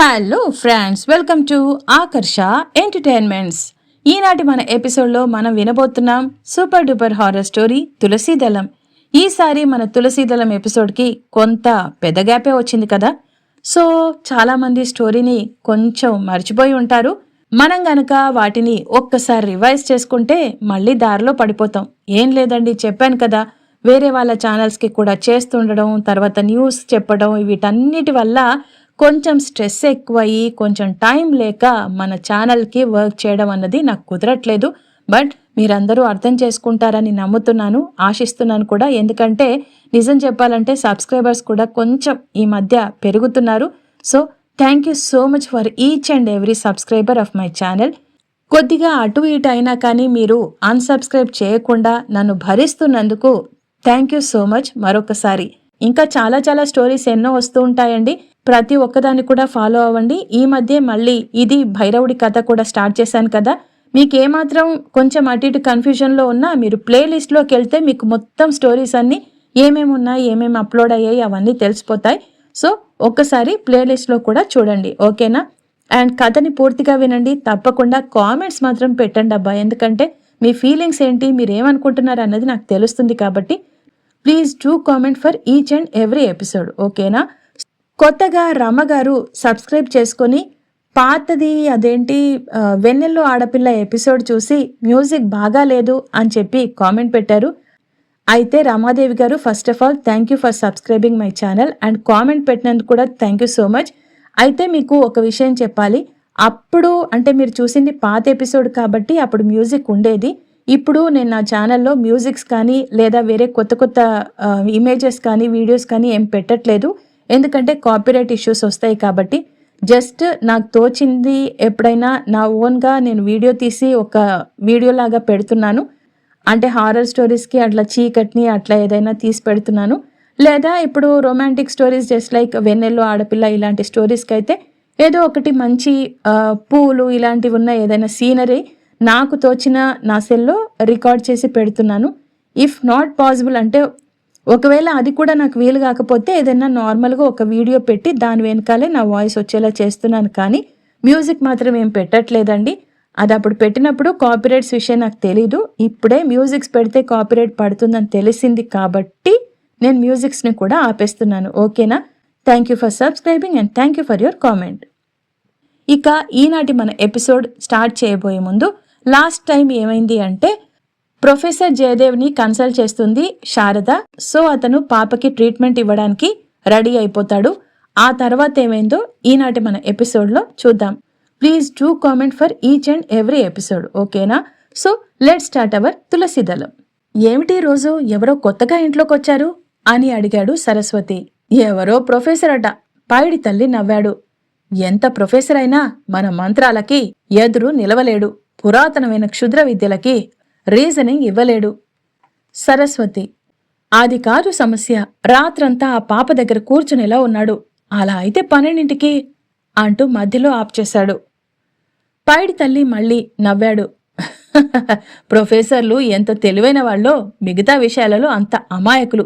Hello friends welcome to Akarsha entertainments ఈనాటి మన ఎపిసోడ్లో మనం వినబోతున్నాం super duper horror story Tulasidalam ఈసారి మన తులసీదళం ఎపిసోడ్కి కొంత పెద్ద గ్యాపే వచ్చింది కదా? సో చాలామంది స్టోరీని కొంచెం మర్చిపోయి ఉంటారు. మనం గనక వాటిని ఒక్కసారి రివైజ్ చేసుకుంటే మళ్ళీ దారిలో పడిపోతాం. ఏం లేదండి చెప్పాను కదా. వేరే వాళ్ళ ఛానల్స్కి కూడా చేస్తుండడం తర్వాత న్యూస్ చెప్పడం వీటన్నిటి వల్ల కొంచెం స్ట్రెస్ ఎక్కువయ్యి కొంచెం టైం లేక మన ఛానల్కి వర్క్ చేయడం అన్నది నాకు కుదరట్లేదు. బట్ మీరందరూ అర్థం చేసుకుంటారని నమ్ముతున్నాను ఆశిస్తున్నాను కూడా. ఎందుకంటే నిజం చెప్పాలంటే సబ్స్క్రైబర్స్ కూడా కొంచెం ఈ మధ్య పెరుగుతున్నారు. So thank you so much for each and every subscriber of my channel. కొద్దిగా అటు ఇటు అయినా కానీ మీరు అన్సబ్స్క్రైబ్ చేయకుండా నన్ను భరిస్తున్నందుకు థ్యాంక్ యూ సో మచ్. మరొకసారి. ఇంకా చాలా చాలా స్టోరీస్ ఎన్నో వస్తూ ఉంటాయండి. ప్రతి ఒక్కదాన్ని కూడా ఫాలో అవ్వండి. ఈ మధ్య మళ్ళీ ఇది భైరవుడి కథ కూడా స్టార్ట్ చేశాను కదా. మీకు ఏమాత్రం కొంచెం అటు ఇటు కన్ఫ్యూజన్లో ఉన్నా మీరు ప్లేలిస్ట్లోకి వెళ్తే మీకు మొత్తం స్టోరీస్ అన్నీ ఏమేమి ఉన్నాయి ఏమేమి అప్లోడ్ అయ్యాయి అవన్నీ తెలిసిపోతాయి. సో ఒక్కసారి ప్లేలిస్ట్లో కూడా చూడండి. ఓకేనా? అండ్ కథని పూర్తిగా వినండి. తప్పకుండా కామెంట్స్ మాత్రం పెట్టండి అబ్బా. ఎందుకంటే మీ ఫీలింగ్స్ ఏంటి మీరు ఏమనుకుంటున్నారు అన్నది నాకు తెలుస్తుంది కాబట్టి please do comment for each and every episode. ఓకేనా? కొత్తగా రమ్మగారు సబ్స్క్రైబ్ చేసుకొని పాతది అదేంటి వెన్నెల్లో ఆడపిల్ల ఎపిసోడ్ చూసి మ్యూజిక్ బాగా లేదు అని చెప్పి కామెంట్ పెట్టారు. అయితే Ramadevi garu first of all thank you for subscribing my channel and comment పెట్టినందుకు కూడా థ్యాంక్ యూ సో మచ్. అయితే మీకు ఒక విషయం చెప్పాలి. అప్పుడు అంటే మీరు చూసింది పాత ఎపిసోడ్ కాబట్టి అప్పుడు మ్యూజిక్ ఉండేది. ఇప్పుడు నేను నా ఛానల్లో మ్యూజిక్స్ కానీ లేదా వేరే కొత్త కొత్త ఇమేజెస్ కానీ వీడియోస్ కానీ ఏం పెట్టట్లేదు. ఎందుకంటే కాపీరైట్ ఇష్యూస్ వస్తాయి కాబట్టి జస్ట్ నాకు తోచింది ఎప్పుడైనా నా ఓన్గా నేను వీడియో తీసి ఒక వీడియో లాగా పెడుతున్నాను. అంటే హారర్ స్టోరీస్కి అట్లా చీకటిని అట్లా ఏదైనా తీసి పెడుతున్నాను. లేదా ఇప్పుడు రొమాంటిక్ స్టోరీస్ జస్ట్ లైక్ వెన్నెల్లో ఆడపిల్ల ఇలాంటి స్టోరీస్కి అయితే ఏదో ఒకటి మంచి పూలు ఇలాంటివి ఉన్న ఏదైనా సీనరీ నాకు తోచిన నా సెల్లో రికార్డ్ చేసి పెడుతున్నాను. ఇఫ్ నాట్ పాసిబుల్ అంటే ఒకవేళ అది కూడా నాకు వీలు కాకపోతే ఏదైనా నార్మల్గా ఒక వీడియో పెట్టి దాని వెనకాలే నా వాయిస్ వచ్చేలా చేస్తున్నాను. కానీ మ్యూజిక్ మాత్రం ఏం పెట్టట్లేదండి. అది అప్పుడు పెట్టినప్పుడు కాపీరైట్స్ విషయం నాకు తెలీదు. ఇప్పుడే మ్యూజిక్స్ పెడితే కాపీరైట్ పడుతుందని తెలిసింది కాబట్టి నేను మ్యూజిక్స్ని కూడా ఆపేస్తున్నాను. ఓకేనా? Thank you for subscribing and thank you for your comment. ఇక ఈనాటి మన ఎపిసోడ్ స్టార్ట్ చేయబోయే ముందు లాస్ట్ టైం ఏమైంది అంటే ప్రొఫెసర్ జయదేవ్ని కన్సల్ట్ చేస్తుంది శారద. సో అతను పాపకి ట్రీట్మెంట్ ఇవ్వడానికి రెడీ అయిపోతాడు. ఆ తర్వాత ఏమైందో ఈనాటి మన ఎపిసోడ్లో చూద్దాం. Please do comment for each and every episode ఓకేనా? So let start our Tulasidalam ఏమిటి రోజు? ఎవరో కొత్తగా ఇంట్లోకి వచ్చారు? అని అడిగాడు సరస్వతి. ఎవరో ప్రొఫెసర్ అట. పైడి తల్లి నవ్వాడు. ఎంత ప్రొఫెసర్ అయినా మన మంత్రాలకి ఎదురు నిలవలేడు. పురాతనమైన క్షుద్ర విద్యలకి రీజనింగ్ ఇవ్వలేడు. సరస్వతి అది కాదు సమస్య. రాత్రంతా ఆ పాప దగ్గర కూర్చునేలా ఉన్నాడు. అలా అయితే పన్నెండింటికి అంటూ మధ్యలో ఆప్ చేశాడు. పైడి తల్లి మళ్ళీ నవ్వాడు. ప్రొఫెసర్లు ఎంత తెలివైన వాళ్ళో మిగతా విషయాలలో అంత అమాయకులు.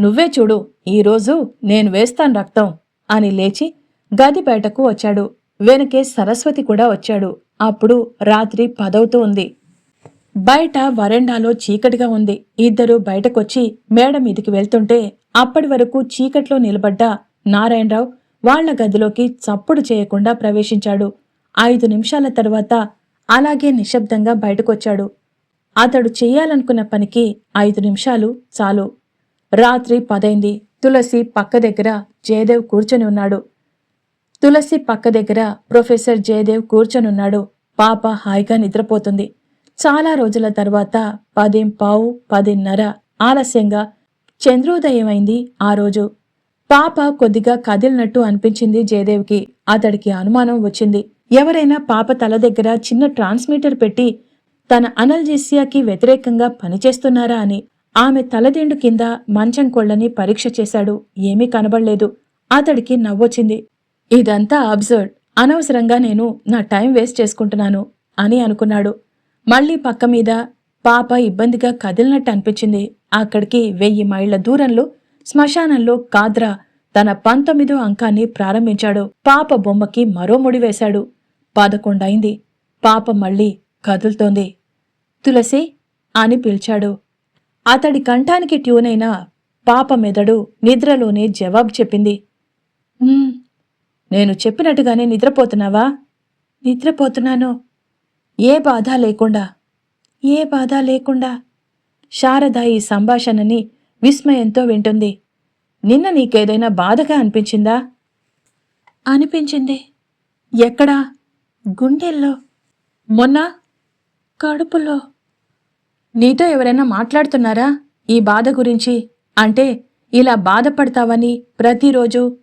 నువ్వే చూడు ఈరోజు నేను వేస్తాను రక్తం అని లేచి గది బయటకు వచ్చాడు. వెనకే సరస్వతి కూడా వచ్చాడు. అప్పుడు రాత్రి పదవుతూ ఉంది. బయట వరండాలో చీకటిగా ఉంది. ఇద్దరు బయటకొచ్చి మేడ మీదికి వెళ్తుంటే అప్పటి వరకు చీకట్లో నిలబడ్డ నారాయణరావు వాళ్ళ గదిలోకి చప్పుడు చేయకుండా ప్రవేశించాడు. ఐదు నిమిషాల తర్వాత అలాగే నిశ్శబ్దంగా బయటకొచ్చాడు. అతడు చేయాలనుకున్న పనికి ఐదు నిమిషాలు చాలు. రాత్రి పదైంది. తులసి పక్క దగ్గర జయదేవ్ కూర్చొని ఉన్నాడు. తులసి పక్క దగ్గర ప్రొఫెసర్ జయదేవ్ కూర్చొనున్నాడు పాప హాయిగా నిద్రపోతుంది. చాలా రోజుల తర్వాత పదేం పావు పదిన్నర ఆలస్యంగా చంద్రోదయమైంది ఆ రోజు. పాప కొద్దిగా కదిలినట్టు అనిపించింది జయదేవ్కి. అతడికి అనుమానం వచ్చింది. ఎవరైనా పాప తల దగ్గర చిన్న ట్రాన్స్మిటర్ పెట్టి తన అనల్జీసియాకి వ్యతిరేకంగా పనిచేస్తున్నారా అని. ఆమె తలదిండు కింద మంచం కొళ్ళని పరీక్ష చేశాడు. ఏమీ కనబడలేదు. అతడికి నవ్వొచ్చింది. ఇదంతా అబ్జర్డ్. అనవసరంగా నేను నా టైం వేస్ట్ చేసుకుంటున్నాను అని అనుకున్నాడు. మళ్ళీ పక్క మీద పాప ఇబ్బందిగా కదిలినట్టు అనిపించింది. అక్కడికి వెయ్యి మైళ్ళ దూరంలో శ్మశానంలో కాద్రా తన పంతొమ్మిదో అంకాన్ని ప్రారంభించాడు. పాప బొమ్మకి మరో ముడి వేశాడు. పదకొండైంది. పాప మళ్ళీ కదులుతోంది. తులసి అని పిలిచాడు. అతడి కంఠానికి ట్యూనైన పాప మెదడు నిద్రలోనే జవాబు చెప్పింది. నేను చెప్పినట్టుగానే నిద్రపోతున్నావా? నిద్రపోతున్నాను. ఏ బాధ లేకుండా ఏ బాధ లేకుండా శారద ఈ సంభాషణని విస్మయంతో వింటుంది. నిన్న నీకేదైనా బాధగా అనిపించిందా? అనిపించింది. ఎక్కడా? గుండెల్లో? మొన్న? కడుపులో? నీతో ఎవరైనా మాట్లాడుతున్నారా? ఈ బాధ గురించి? అంటే ఇలా బాధపడతావని ప్రతిరోజు?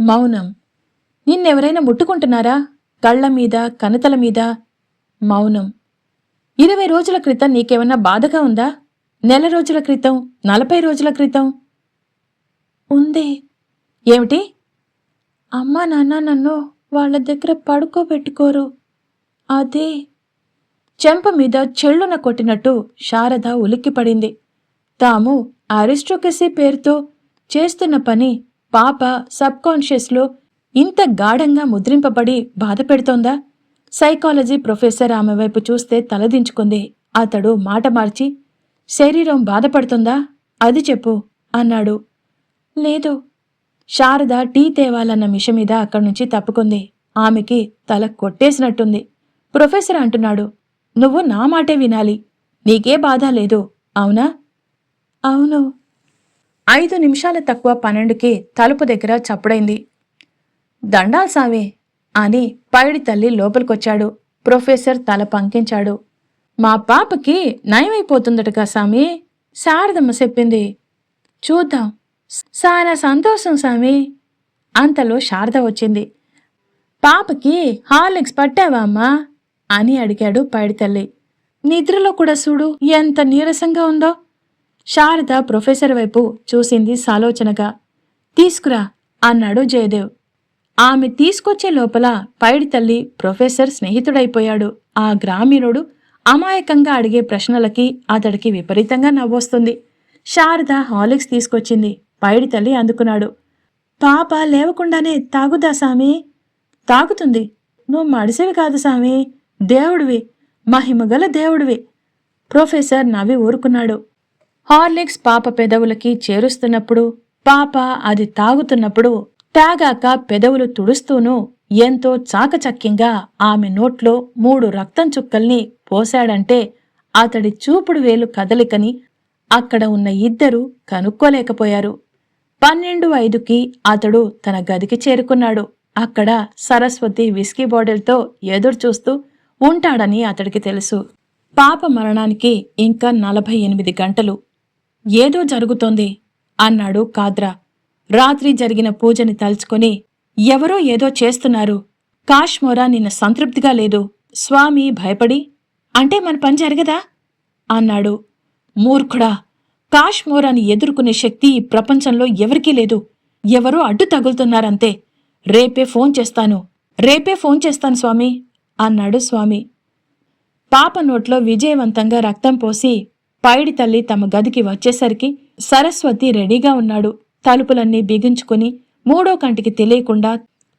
మౌనం. నిన్నెవరైనా ముట్టుకుంటున్నారా? కళ్ళ మీద కనతల మీద? మౌనం. ఇరవై రోజుల క్రితం నీకేమన్నా బాధగా ఉందా? నెల రోజుల క్రితం నలభై రోజుల క్రితం? ఉంది. ఏమిటి? అమ్మా నాన్న నన్ను వాళ్ళ దగ్గర పడుకోబెట్టుకోరు. అదే. చెంప మీద చెళ్ళున కొట్టినట్టు శారద ఉలిక్కిపడింది. తాము అరిస్ట్రోకసీ పేరుతో చేస్తున్న పని పాప సబ్కాన్షియస్లో ఇంత గాఢంగా ముద్రింపబడి బాధ పెడుతోందా సైకాలజీ ప్రొఫెసర్ ఆమె వైపు చూస్తే తలదించుకుంది. అతడు మాట మార్చి శరీరం బాధపడుతుందా? అది చెప్పు అన్నాడు. లేదు. శారద టీ తేవాలన్న మిష మీద అక్కడి నుంచి తప్పుకుంది. ఆమెకి తల కొట్టేసినట్టుంది. ప్రొఫెసర్ అంటున్నాడు నువ్వు నా మాటే వినాలి. నీకే బాధ లేదు అవునా? అవును. ఐదు నిమిషాల తక్కువ పన్నెండుకి తలుపు దగ్గర చప్పుడైంది. దండాల్సావే అని పైడి తల్లి లోపలికొచ్చాడు. ప్రొఫెసర్ తల పంకించాడు. మా పాపకి నయమైపోతుందటగా సామి. శారదమ్మ చెప్పింది. చూద్దాం. చాలా సంతోషం సామి. అంతలో శారద వచ్చింది. పాపకి హార్లిక్స్ పట్టావా అమ్మా? అని అడిగాడు పైడితల్లి నిద్రలో కూడా చూడు ఎంత నీరసంగా ఉందో. శారద ప్రొఫెసర్ వైపు చూసింది సాలోచనగా. తీసుకురా అన్నాడు జయదేవ్. ఆమె తీసుకొచ్చే లోపల పైడి తల్లి ప్రొఫెసర్ స్నేహితుడైపోయాడు. ఆ గ్రామీణుడు అమాయకంగా అడిగే ప్రశ్నలకి అతడికి విపరీతంగా నవ్వొస్తుంది. శారద హాలిక్స్ తీసుకొచ్చింది. పైడి తల్లి అందుకున్నాడు. పాప లేవకుండానే తాగుదా సామి? తాగుతుంది. నువ్వు మడిసేవి కాదు సామి. దేవుడివి. మహిమగల దేవుడివి. ప్రొఫెసర్ నవ్వి ఊరుకున్నాడు. హార్లిక్స్ పాప పెదవులకి చేరుస్తున్నప్పుడు పాప అది తాగుతున్నప్పుడు తాగాక పెదవులు తుడుస్తూనూ ఎంతో చాకచక్యంగా ఆమె నోట్లో మూడు రక్తం చుక్కల్ని పోశాడంటే అతడి చూపుడు వేలు కదలికని అక్కడ ఉన్న ఇద్దరూ కనుక్కోలేకపోయారు. పన్నెండు ఐదుకి అతడు తన గదికి చేరుకున్నాడు. అక్కడ సరస్వతి విస్కీ బాటిల్తో ఎదురు చూస్తూ ఉంటాడని అతడికి తెలుసు. పాప మరణానికి ఇంకా నలభై ఎనిమిది గంటలు. ఏదో జరుగుతోంది అన్నాడు కాద్రా. రాత్రి జరిగిన పూజని తలుచుకొని ఎవరో ఏదో చేస్తున్నారు. కాశ్మోరా నిన్న సంతృప్తిగా లేదు. స్వామి భయపడి అంటే మన పని జరగదా? అన్నాడు. మూర్ఖుడా కాశ్మోరాని ఎదుర్కొనే శక్తి ఈ ప్రపంచంలో ఎవరికీ లేదు. ఎవరో అడ్డు తగులుతున్నారంతే. రేపే ఫోన్ చేస్తాను. రేపే ఫోన్ చేస్తాను స్వామి అన్నాడు స్వామి. పాప నోట్లో విజయవంతంగా రక్తం పోసి పైడి తల్లి తమ గదికి వచ్చేసరికి సరస్వతి రెడీగా ఉన్నాడు. తలుపులన్నీ బిగించుకుని మూడో కంటికి తెలియకుండా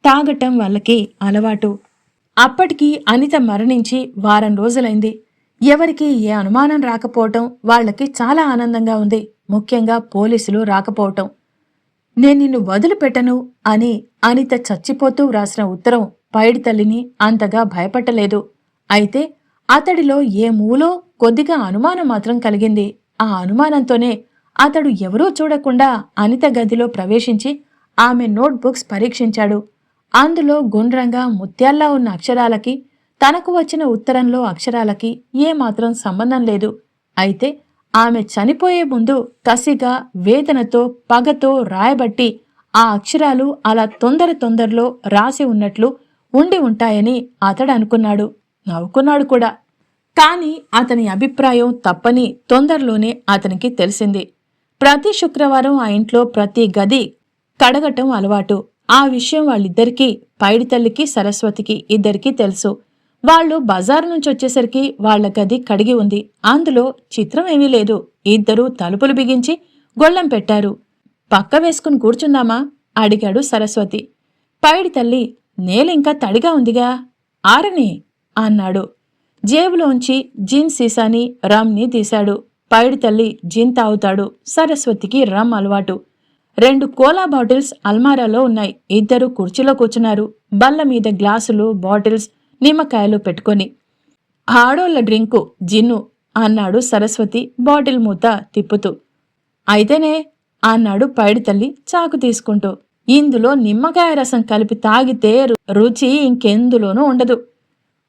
తాగటం వాళ్ళకి అలవాటు. అప్పటికి అనిత మరణించి వారం రోజులైంది. ఎవరికి ఏ అనుమానం రాకపోవటం వాళ్ళకి చాలా ఆనందంగా ఉంది. ముఖ్యంగా పోలీసులు రాకపోవటం. నేను నిన్ను వదిలిపెట్టను అని అనిత చచ్చిపోతూ వ్రాసిన ఉత్తరం పైడి తల్లిని అంతగా భయపట్టలేదు. అయితే అతడిలో ఏ మూలో కొద్దిగా అనుమానం మాత్రం కలిగింది. ఆ అనుమానంతోనే అతడు ఎవరూ చూడకుండా అనిత గదిలో ప్రవేశించి ఆమె నోట్బుక్స్ పరీక్షించాడు. అందులో గుండ్రంగా ముత్యాల్లా ఉన్న అక్షరాలకి తనకు వచ్చిన ఉత్తరంలో అక్షరాలకి ఏమాత్రం సంబంధం లేదు. అయితే ఆమె చనిపోయే ముందు కసిగా వేదనతో పగతో రాయబట్టి ఆ అక్షరాలు అలా తొందర తొందరలో రాసి ఉన్నట్లు ఉండి ఉంటాయని అతడు అనుకున్నాడు. నవ్వుకున్నాడు కూడా. కాని అతని అభిప్రాయం తప్పని తొందరలోనే అతనికి తెలిసింది. ప్రతి శుక్రవారం ఆ ఇంట్లో ప్రతి గది కడగటం అలవాటు. ఆ విషయం వాళ్ళిద్దరికీ పైడి తల్లికి సరస్వతికి ఇద్దరికీ తెలుసు. వాళ్ళు బజారు నుంచి వచ్చేసరికి వాళ్ళ గది కడిగి ఉంది. అందులో చిత్రం ఏమీ లేదు. ఇద్దరూ తలుపులు బిగించి గొళ్ళెం పెట్టారు. పక్క వేసుకుని కూర్చుందామా? అడిగాడు సరస్వతి. పైడి తల్లి నేల ఇంకా తడిగా ఉందిగా? ఆరని? అన్నాడు. జేబులోంచి జీన్ సీసాని రమ్ని తీశాడు. పైడి తల్లి జిన్ తాగుతాడు. సరస్వతికి రమ్ అలవాటు. రెండు కోలా బాటిల్స్ అల్మారాలో ఉన్నాయి. ఇద్దరు కుర్చీలో కూర్చున్నారు. బల్ల మీద గ్లాసులు బాటిల్స్ నిమ్మకాయలు పెట్టుకొని. ఆడోళ్ళ డ్రింకు జిన్ను అన్నాడు సరస్వతి బాటిల్ మూత తిప్పుతూ. అయితేనే అన్నాడు పైడి తల్లి చాకు తీసుకుంటూ. ఇందులో నిమ్మకాయ రసం కలిపి తాగితే రు- రుచి ఇంకెందులోనూ ఉండదు.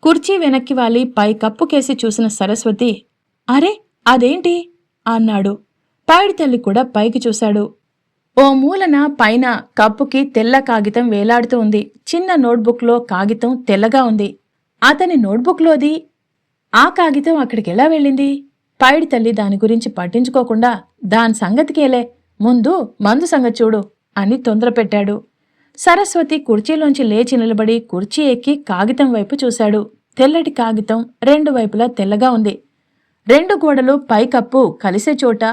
కుర్చీ వెనక్కి వాలి పై కప్పుకేసి చూసిన సరస్వతి అరే అదేంటి? అన్నాడు. పైడి తల్లి కూడా పైకి చూశాడు. ఓ మూలన పైన కప్పుకి తెల్ల కాగితం వేలాడుతూ ఉంది. చిన్న నోట్బుక్లో కాగితం తెల్లగా ఉంది. అతని నోట్బుక్లోది ఆ కాగితం అక్కడికి ఎలా వెళ్ళింది? పైడి తల్లి దాని గురించి పట్టించుకోకుండా దాని సంగతికేలే ముందు మందు సంగతి చూడు అని తొందరపెట్టాడు సరస్వతి కుర్చీలోంచి లేచి నిలబడి కుర్చీ ఎక్కి కాగితం వైపు చూశాడు. తెల్లటి కాగితం రెండు వైపులా తెల్లగా ఉంది. రెండు గోడలు పైకప్పు కలిసే చోట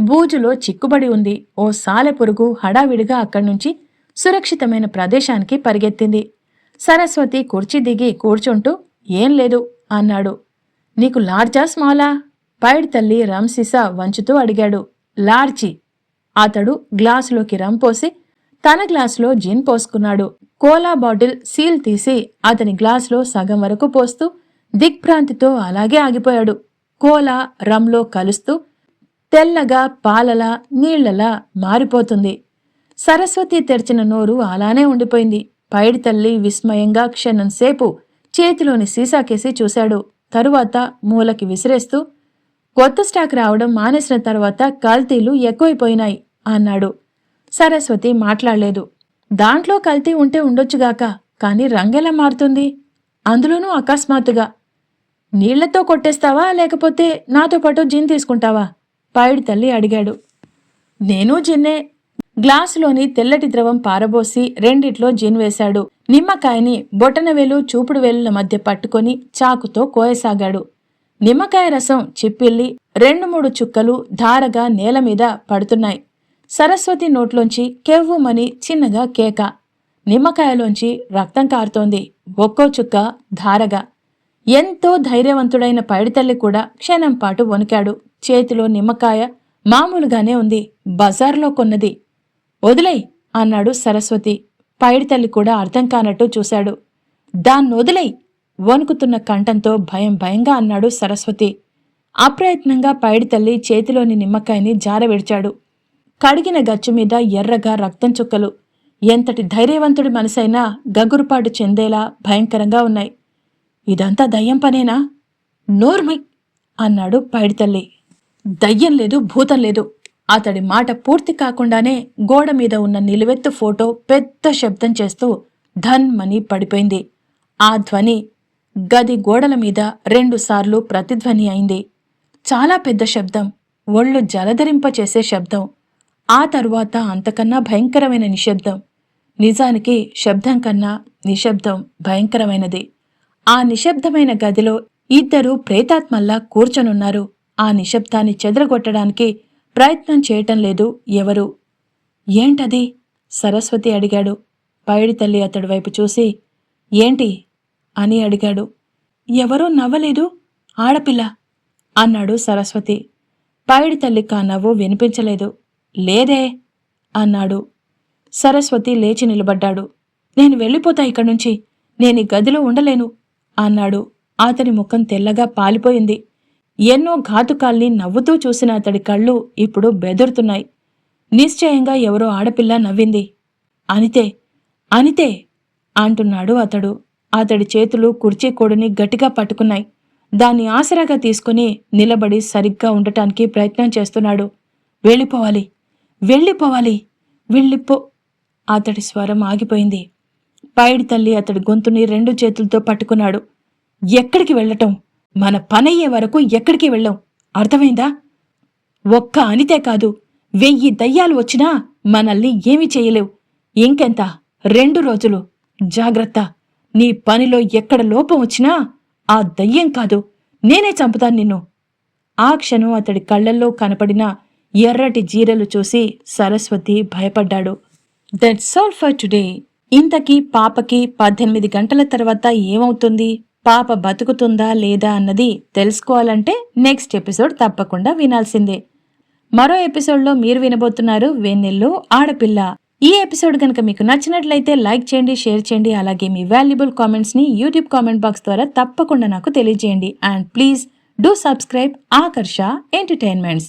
బూజులో చిక్కుబడి ఉంది. ఓ సాలెపురుగు హడావిడిగా అక్కడ్నుంచి సురక్షితమైన ప్రదేశానికి పరిగెత్తింది. సరస్వతి కుర్చీ దిగి కూర్చుంటూ ఏం లేదు అన్నాడు. నీకు లార్జా స్మాలా? పైడి తల్లి రంసిసా వంచుతూ అడిగాడు. లార్చి అతడు గ్లాసులోకి రం పోసి తన గ్లాసులో జిన్ పోసుకున్నాడు. కోలా బాటిల్ సీల్ తీసి అతని గ్లాసులో సగం వరకు పోస్తూ దిగ్భ్రాంతితో అలాగే ఆగిపోయాడు. కోలా రంలో కలుస్తూ తెల్లగా పాలలా నీళ్ళలా మారిపోతుంది. సరస్వతి తెరిచిన నోరు అలానే ఉండిపోయింది. పైడి తల్లి విస్మయంగా క్షణంసేపు చేతిలోని సీసాకేసి చూశాడు. తరువాత మూలకి విసిరేస్తూ కొత్త స్టాక్ రావడం మానేసిన తర్వాత కల్తీలు ఎక్కువైపోయినాయి అన్నాడు. సరస్వతి మాట్లాడలేదు. దాంట్లో కల్తీ ఉంటే ఉండొచ్చుగాక కానీ రంగెలా మారుతుంది? అందులోనూ అకస్మాత్తుగా నీళ్ళతో కొట్టేస్తావా? లేకపోతే నాతో పాటు జిన్ తీసుకుంటావా? పైడి తల్లి అడిగాడు. నేను జిన్నే. గ్లాసులోని తెల్లటి ద్రవం పారబోసి రెండిట్లో జిన్ వేశాడు. నిమ్మకాయని బొటనవేలు చూపుడు వేలుల మధ్య పట్టుకొని చాకుతో కోయసాగాడు. నిమ్మకాయ రసం చిప్పిల్లి రెండు మూడు చుక్కలు ధారగా నేల మీద పడుతున్నాయి. సరస్వతి నోట్లోంచి కెవ్వుమని చిన్నగా కేక. నిమ్మకాయలోంచి రక్తం కారుతోంది. ఒక్కో చుక్క ధారగా. ఎంతో ధైర్యవంతుడైన పైడితల్లి కూడా క్షణం పాటు వణికాడు. చేతిలో నిమ్మకాయ మామూలుగానే ఉంది. బజార్లో కొన్నది. వదిలేయ్ అన్నాడు సరస్వతి. పైడితల్లి కూడా అర్థం కానట్టు చూశాడు. దాన్నొదిలేయ్ వణుకుతున్న కంఠంతో భయం భయంగా అన్నాడు సరస్వతి. అప్రయత్నంగా పైడితల్లి చేతిలోని నిమ్మకాయని జారవిడిచాడు. కడిగిన గచ్చు మీద ఎర్రగా రక్తం చుక్కలు. ఎంతటి ధైర్యవంతుడి మనసైనా గగురుపాటు చెందేలా భయంకరంగా ఉన్నాయి. ఇదంతా దయ్యం పనేనా? నోర్మై! అన్నాడు పైడితల్లి. దయ్యం లేదు భూతం లేదు. అతడి మాట పూర్తి కాకుండానే గోడ మీద ఉన్న నిలువెత్తు ఫోటో పెద్ద శబ్దం చేస్తూ ధన్ మని పడిపోయింది. ఆ ధ్వని గది గోడల మీద రెండుసార్లు ప్రతిధ్వని అయింది. చాలా పెద్ద శబ్దం ఒళ్ళు జలధరింపచేసే శబ్దం ఆ తరువాత అంతకన్నా భయంకరమైన నిశ్శబ్దం. నిజానికి శబ్దం కన్నా నిశ్శబ్దం భయంకరమైనది. ఆ నిశ్శబ్దమైన గదిలో ఇద్దరు ప్రేతాత్మల్లా కూర్చొనున్నారు. ఆ నిశ్శబ్దాన్ని చెదరగొట్టడానికి ప్రయత్నం చేయటం లేదు ఎవరు. ఏంటది? సరస్వతి అడిగాడు. పైడి తల్లి అతడి వైపు చూసి ఏంటి? అని అడిగాడు. ఎవరూ నవ్వలేదు ఆడపిల్ల అన్నాడు సరస్వతి. పైడి తల్లికి ఆ నవ్వు వినిపించలేదు. లేదే అన్నాడు. సరస్వతి లేచి నిలబడ్డాడు. నేను వెళ్ళిపోతా ఇక్కడి నుంచి. నేను ఈ గదిలో ఉండలేను. అన్నాడు. అతని ముఖం తెల్లగా పాలిపోయింది. ఎన్నో ఘాతుకాల్ని నవ్వుతూ చూసిన అతడి కళ్ళు ఇప్పుడు బెదురుతున్నాయి. నిశ్చయంగా ఎవరో ఆడపిల్ల నవ్వింది. అనితే అనితే అంటున్నాడు అతడు. అతడి చేతులు కుర్చీ కోడుని గట్టిగా పట్టుకున్నాయి. దాన్ని ఆసరాగా తీసుకుని నిలబడి సరిగ్గా ఉండటానికి ప్రయత్నం చేస్తున్నాడు. వెళ్ళిపోవాలి వెళ్ళిపోవాలి వెళ్ళిపో అతడి స్వరం ఆగిపోయింది. పైడి తల్లి అతడి గొంతుని రెండు చేతులతో పట్టుకున్నాడు. ఎక్కడికి వెళ్ళటం? మన పనయ్యే వరకు ఎక్కడికి వెళ్ళాం? అర్థమైందా? ఒక్క అనితే కాదు వెయ్యి దయ్యాలు వచ్చినా మనల్ని ఏమీ చేయలేవు. ఇంకెంత? రెండు రోజులు. జాగ్రత్త. నీ పనిలో ఎక్కడ లోపం వచ్చినా ఆ దయ్యం కాదు. నేనే చంపుతాను నిన్ను. ఆ క్షణం అతడి కళ్ళల్లో కనపడిన ఎర్రటి జీరలు చూసి సరస్వతి భయపడ్డాడు. దట్స్ ఆల్ ఫర్ టుడే ఇంతకీ పాపకి పద్దెనిమిది గంటల తర్వాత ఏమవుతుంది? పాప బతుకుతుందా లేదా అన్నది తెలుసుకోవాలంటే నెక్స్ట్ ఎపిసోడ్ తప్పకుండా వినాల్సిందే. మరో ఎపిసోడ్లో మీరు వినబోతున్నారు వెన్నెల్లు ఆడపిల్ల. ఈ ఎపిసోడ్ కనుక మీకు నచ్చినట్లయితే లైక్ చేయండి షేర్ చేయండి అలాగే మీ వాల్యుబుల్ కామెంట్స్ని యూట్యూబ్ కామెంట్ బాక్స్ ద్వారా తప్పకుండా నాకు తెలియజేయండి. And please do subscribe Akarsha entertainments.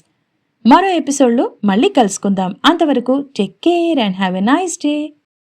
మరో ఎపిసోడ్లో మళ్ళీ కలుసుకుందాం. అంతవరకు take care and have a nice day.